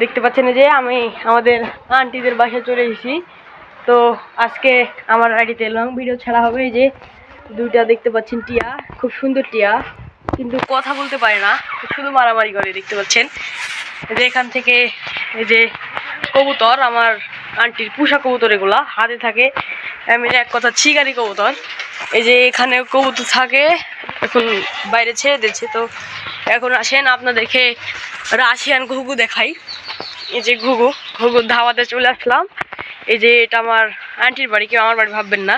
দেখতে পাচ্ছেন যে আমি আমাদের আন্টিদের বাসায় চলে এসেছি। তো আজকে আমার আইডিতে লং ভিডিও ছাড়া হবে। এই যে দুইটা দেখতে পাচ্ছেন টিয়া, খুব সুন্দর টিয়া, কিন্তু কথা বলতে পারে না। শুধু মারামারি করে, দেখতে পাচ্ছেন। যে এখান থেকে এই যে কবুতর, আমার আন্টির পুষা কবুতর এগুলা হাতে থাকে। আমি এক কথা চিগারি কবুতর। এই যে এখানে কবুতর থাকে, এখন বাইরে ছেড়ে দিচ্ছে। তো এখন আসেন, আপনাদেরকে রাশিয়ান ঘুঘু দেখাই। এই যে ঘুঘু, ঘুঘুর ধাওয়াতে চলে আসলাম। এই যে এটা আমার আন্টির বাড়ি, কেউ আমার বাড়ি ভাববেন না।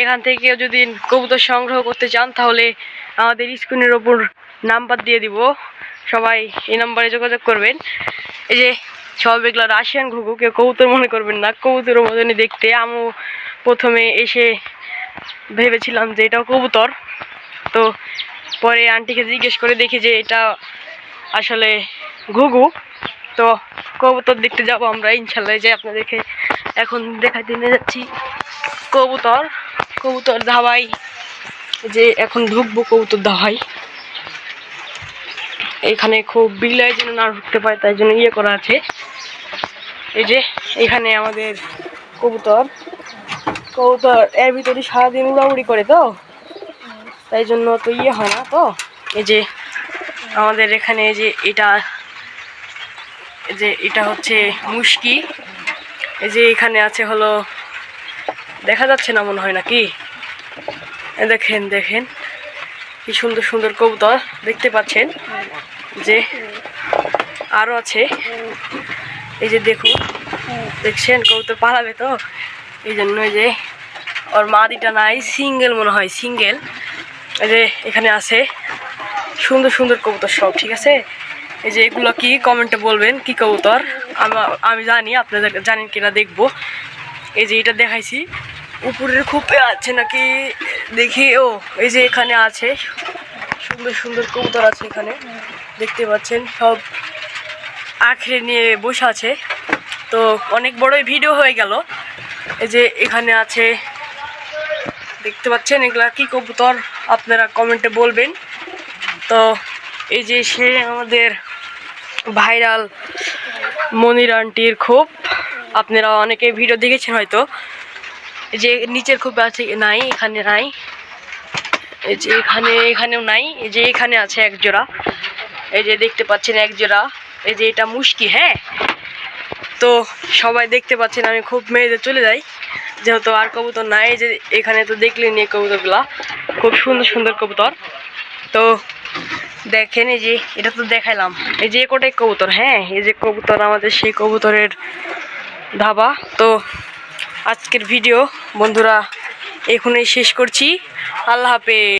এখান থেকে যদি কবুতর সংগ্রহ করতে চান, তাহলে আমাদের স্ক্রিনের ওপর নাম্বার দিয়ে দিব। সবাই এই নাম্বারে যোগাযোগ করবেন। এই যে সব এগুলো রাশিয়ান ঘুঘু, কেউ কবুতর মনে করবেন না। কবুতরের মতনই দেখতে। আমি প্রথমে এসে ভেবেছিলাম যে এটাও কবুতর। তো পরে আন্টিকে জিজ্ঞেস করে দেখি যে এটা আসলে ঘুঘু। তো কবুতর দেখতে যাব আমরা, ইনশাল্লাহ যে আপনাদেরকে এখন দেখাতে নিয়ে যাচ্ছি। কবুতর কবুতর ধাওয়াই। যে এখন ঢুকবো কবুতর ধাওয়াই। এখানে খুব বিলাই যেন না ঢুকতে পারে, তাই জন্য ইয়ে করা আছে। এই যে এখানে আমাদের কবুতর। কবুতর এর ভিতরে সারাদিন উড়াউড়ি করে তো? তাই জন্য তো ইয়ে হয় না তো? এই যে আমাদের এখানে যে এটা যে এটা হচ্ছে মুশকি। এই যে এখানে আছে হলো, দেখা যাচ্ছে না মনে হয় নাকি? দেখেন দেখেন। কি সুন্দর সুন্দর কবুতর দেখতে পাচ্ছেন। যে আরও আছে। এই যে দেখুন, দেখছেন? কবুতর পালাবে তো? এই জন্য যে ওর মাদিটা নাই, সিঙ্গেল মনে হয়, সিঙ্গেল। এই যে এখানে আছে। সুন্দর সুন্দর কবুতর সব, ঠিক আছে? এই যে এগুলো কি কমেন্টে বলবেন, কি কবুতর? আমা- জানি, আপনাদের জানেন কিনা দেখব। এই যে এটা দেখাইছি। উপরের খুপে আছে নাকি? দেখি, ও, এই যে এখানে আছে। সুন্দর সুন্দর কবুতর আছে এখানে। দেখতে পাচ্ছেন, সব আখড়ে নিয়ে বসে আছে। তো অনেক বড়ই ভিডিও হয়ে গেল। এই যে এখানে আছে। দেখতে পাচ্ছেন এগুলা কি কবুতর? আপনারা কমেন্টে বলবেন। তো এই যে সে আমাদের ভাইরাল মনির আন্টির খুব। আপনারা অনেকে ভিডিও দেখেছেন হয়তো। যে নিচের খুব আছে, নাই, এখানে নাই। এই যে এখানে, এখানেও নাই। এই যে এখানে আছে এক জোড়া। এই যে দেখতে পাচ্ছেন এক জোড়া। এই যে এটা মুশকি হ্যাঁ? তো সবাই দেখতে পাচ্ছেন, আমি খুব মেয়েদের চলে যাই। যেহেতু আর কবুতর নাই যে এখানে তো দেখলেন কবুতরগুলা। খুব সুন্দর সুন্দর কবুতর। তো দেখেন, এই যে এটা তো দেখাইলাম। এই যে কোটাই কবুতর হ্যাঁ? এই যে কবুতর, আমাদের সেই কবুতরের ধাবা। তো আজকের ভিডিও, বন্ধুরা, এখনই শেষ করছি। আল্লাহ হাফেজ।